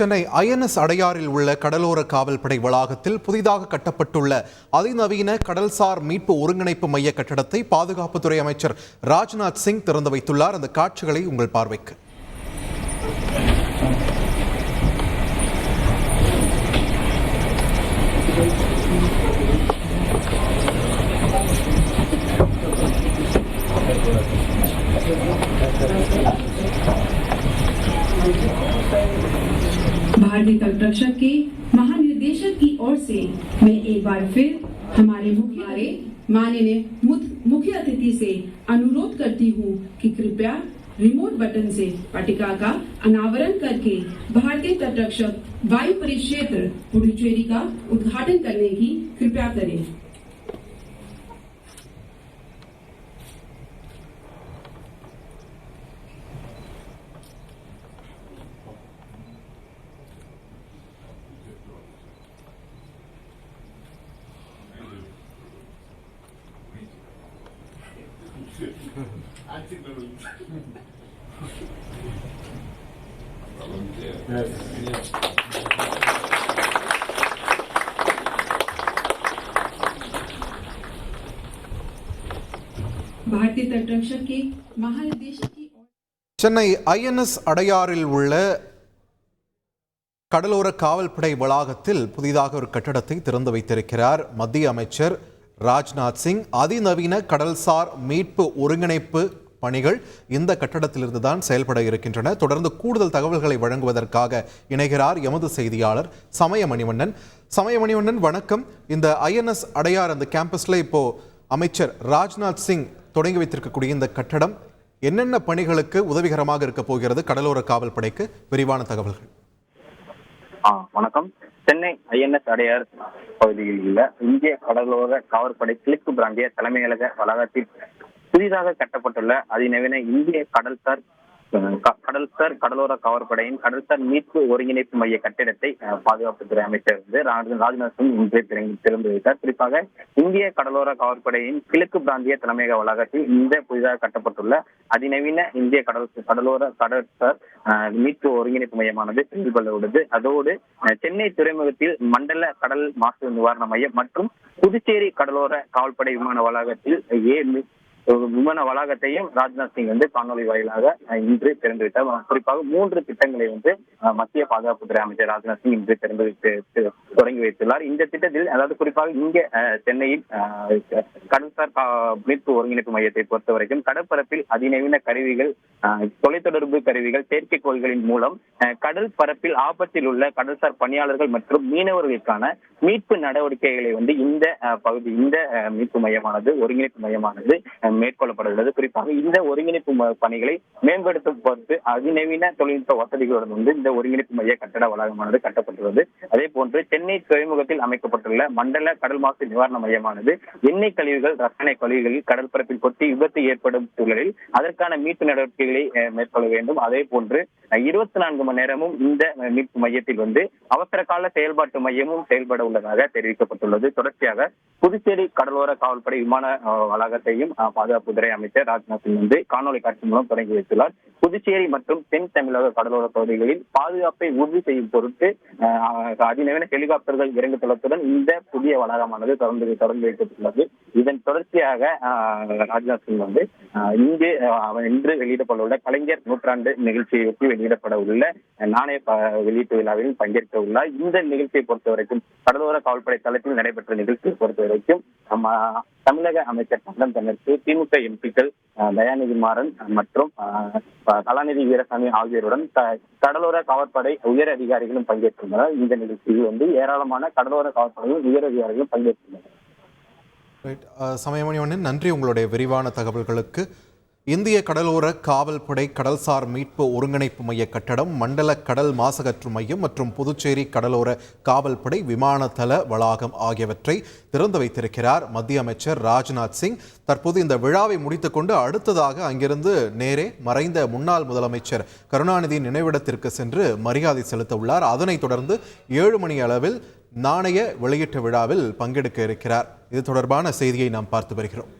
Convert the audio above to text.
Chennai INS அடையாறில் உள்ள கடலோர காவல்படை வளாகத்தில் புதிதாக கட்டப்பட்டுள்ள அதிநவீன கடல்சார் மீட்பு ஒருங்கிணைப்பு மைய கட்டடத்தை பாதுகாப்புத்துறை அமைச்சர் ராஜ்நாத் சிங் திறந்து வைத்துள்ளார். அந்த காட்சிகளை உங்கள் பார்வைக்கு. भारतीय तटरक्षक के महानिदेशक की ओर से मैं एक बार फिर हमारे मुख्य माननीय मुख्य अतिथि से अनुरोध करती हूँ कि कृपया रिमोट बटन से पटिका का अनावरण करके भारतीय तटरक्षक वायु परिक्षेत्र पुडुचेरी का उद्घाटन करने की कृपया करें। भारतीय तट रक्षक के महानिदेशक की ओर சென்னை ஐஎன்எஸ் அடையாறில் உள்ள கடலோர காவல்படை வளாகத்தில் புதிதாக ஒரு கட்டடத்தை திறந்து வைத்திருக்கிறார் மத்திய அமைச்சர் ராஜ்நாத் சிங் அதிநவீன கடல்சார் மீட்பு ஒருங்கிணைப்பு பணிகள் இந்த கட்டடத்திலிருந்து தான் செயல்பட இருக்கின்றன. தொடர்ந்து கூடுதல் தகவல்களை வழங்குவதற்காக இணைகிறார் எமது செய்தியாளர் சமய மணிவண்ணன் சமய மணிவண்ணன் வணக்கம் இந்த ஐஎன்எஸ் அடையார் அந்த கேம்பஸ்ல இப்போ அமைச்சர் ராஜ்நாத் சிங் தொடங்கி வைத்திருக்கக்கூடிய இந்த கட்டடம் என்னென்ன பணிகளுக்கு உதவிகரமாக இருக்க போகிறது கடலோர காவல் படைக்கு விரிவான தகவல்கள். வணக்கம். சென்னை ஐஎன்எஸ் அடையார் பகுதியில் உள்ள இந்திய கடலோர காவற்படை கிழக்கு பிராந்திய தலைமையக வளாகத்தில் புதிதாக கட்டப்பட்டுள்ள அதிநவீன இந்திய கடல்சார் கடல்சார் கடலோர காவற்படையின் கடல்சார் மீட்பு ஒருங்கிணைப்பு மைய கட்டிடத்தை பாதுகாப்புத்துறை அமைச்சர் வந்து ராஜ்நாத் சிங் இன்று திறந்து திறந்து வைத்தார் குறிப்பாக இந்திய கடலோர காவற்படையின் கிழக்கு பிராந்திய தலைமையக வளாகத்தில் இந்த புதிதாக கட்டப்பட்டுள்ள அதிநவீன இந்திய கடல் கடலோர கடற்சார் மீட்பு ஒருங்கிணைப்பு மையமானது சென்று கொள்ள உள்ளது. அதோடு சென்னை துறைமுகத்தில் மண்டல கடல் மாசு நிவாரண மையம் மற்றும் புதுச்சேரி கடலோர காவல்படை விமான வளாகத்தில் ஏ விமான வளாகத்தையும் ராஜ்நாத் சிங் வந்து காணொலி வாயிலாக இன்று திறந்து விட்டார் குறிப்பாக மூன்று திட்டங்களை வந்து மத்திய பாதுகாப்புத்துறை அமைச்சர் ராஜ்நாத் சிங் இன்று திறந்து வைத்து தொடங்கி வைத்துள்ளார். இந்த திட்டத்தில் அதாவது குறிப்பாக இங்கே அஹ், சென்னையில் கடல்சார் மீட்பு ஒருங்கிணைப்பு மையத்தை பொறுத்த வரைக்கும் கடற்பரப்பில் அதிநவீன கருவிகள் அஹ், தொலைத்தொடர்பு கருவிகள் செயற்கைக்கோள்களின் மூலம் அஹ், கடல் பரப்பில் ஆபத்தில் உள்ள கடல்சார் பணியாளர்கள் மற்றும் மீனவர்களுக்கான மீட்பு நடவடிக்கைகளை வந்து இந்த பகுதி இந்த மீட்பு மையமானது ஒருங்கிணைப்பு மையமானது மேற்கொள்ளப்படுகிறது. குறிப்பாக இந்த ஒருங்கிணைப்பு பணிகளை மேம்படுத்தும் பொறுத்து அதிநவீன தொழில்நுட்ப வசதிகளுடன் வந்து இந்த ஒருங்கிணைப்பு மைய கட்டட வளாகமானது கட்டப்பட்டுள்ளது. அதே போன்று சென்னை துறைமுகத்தில் அமைக்கப்பட்டுள்ள மண்டல கடல் மாசு நிவாரண மையமானது எண்ணெய் கழிவுகள் ரசாயன கழிவுகளில் கடற்பரப்பில் கொட்டி விபத்து ஏற்படும் சூழலில் அதற்கான மீட்பு நடவடிக்கைகளை மேற்கொள்ள வேண்டும். அதே போன்று இருபத்தி நான்கு மணி நேரமும் இந்த மீட்பு மையத்தில் வந்து அவசர கால செயல்பாட்டு மையமும் செயல்பட உள்ளதாக தெரிவிக்கப்பட்டுள்ளது. தொடர்ச்சியாக புதுச்சேரி கடலோர காவல்படை விமான வளாகத்தையும் பாதுகாப்புத்துறை அமைச்சர் ராஜ்நாத் சிங் வந்து காணொலி காட்சி மூலம் தொடங்கி வைத்துள்ளார். புதுச்சேரி மற்றும் தென் தமிழக கடலோர பகுதிகளில் பாதுகாப்பை உறுதி செய்யும் பொருட்டு அதிநவீன ஹெலிகாப்டர்கள் இறங்கு தளத்துடன் இந்த புதிய வளாகமானது தொடர்ந்து தொடர்ந்து வைக்கப்பட்டுள்ளது இதன் தொடர்ச்சியாக ராஜ்நாத் சிங் வந்து இங்கு இன்று வெளியிடப்பட உள்ள கலைஞர் நூற்றாண்டு நிகழ்ச்சியொட்டி வெளியிடப்பட உள்ள நாணய வெளியீட்டு விழாவில் பங்கேற்க உள்ளார். இந்த நிகழ்ச்சியை பொறுத்த வரைக்கும் கடலோர காவல்படை தளத்தில் நடைபெற்ற நிகழ்ச்சியை பொறுத்த வரைக்கும் தமிழக அமைச்சர் தங்கம் தென்னரசு திமுக எம்பிக்கள் தயாநிதி மாறன் மற்றும் கலாநிதி வீரசாமி ஆகியோருடன் கடலோர காவற்படை உயர் அதிகாரிகளும் பங்கேற்றுள்ளனர். இந்த நிகழ்ச்சியில் வந்து ஏராளமான கடலோர காவற்படையும் உயர் அதிகாரிகளும் பங்கேற்றுள்ளனர். ரைட் சமயமணிவண்ணன் நன்றி. உங்களுடைய விரிவான தகவல்களுக்கு இந்திய கடலோர காவல்படை கடல்சார் மீட்பு ஒருங்கிணைப்பு மைய கட்டடம் மண்டல கடல் மாசகற்று மையம் மற்றும் புதுச்சேரி கடலோர காவல்படை விமானதள வளாகம் ஆகியவற்றை திறந்து வைத்திருக்கிறார் மத்திய அமைச்சர் ராஜ்நாத் சிங். தற்போது இந்த விழாவை முடித்துக்கொண்டு அடுத்ததாக அங்கிருந்து நேரே மறைந்த முன்னாள் முதலமைச்சர் கருணாநிதி நினைவிடத்திற்கு சென்று மரியாதை செலுத்த உள்ளார். அதனைத் தொடர்ந்து ஏழு மணி அளவில் நாணய வெளியீட்டு விழாவில் பங்கெடுக்க இருக்கிறார். இது தொடர்பான செய்தியை நாம் பார்த்து வருகிறோம்.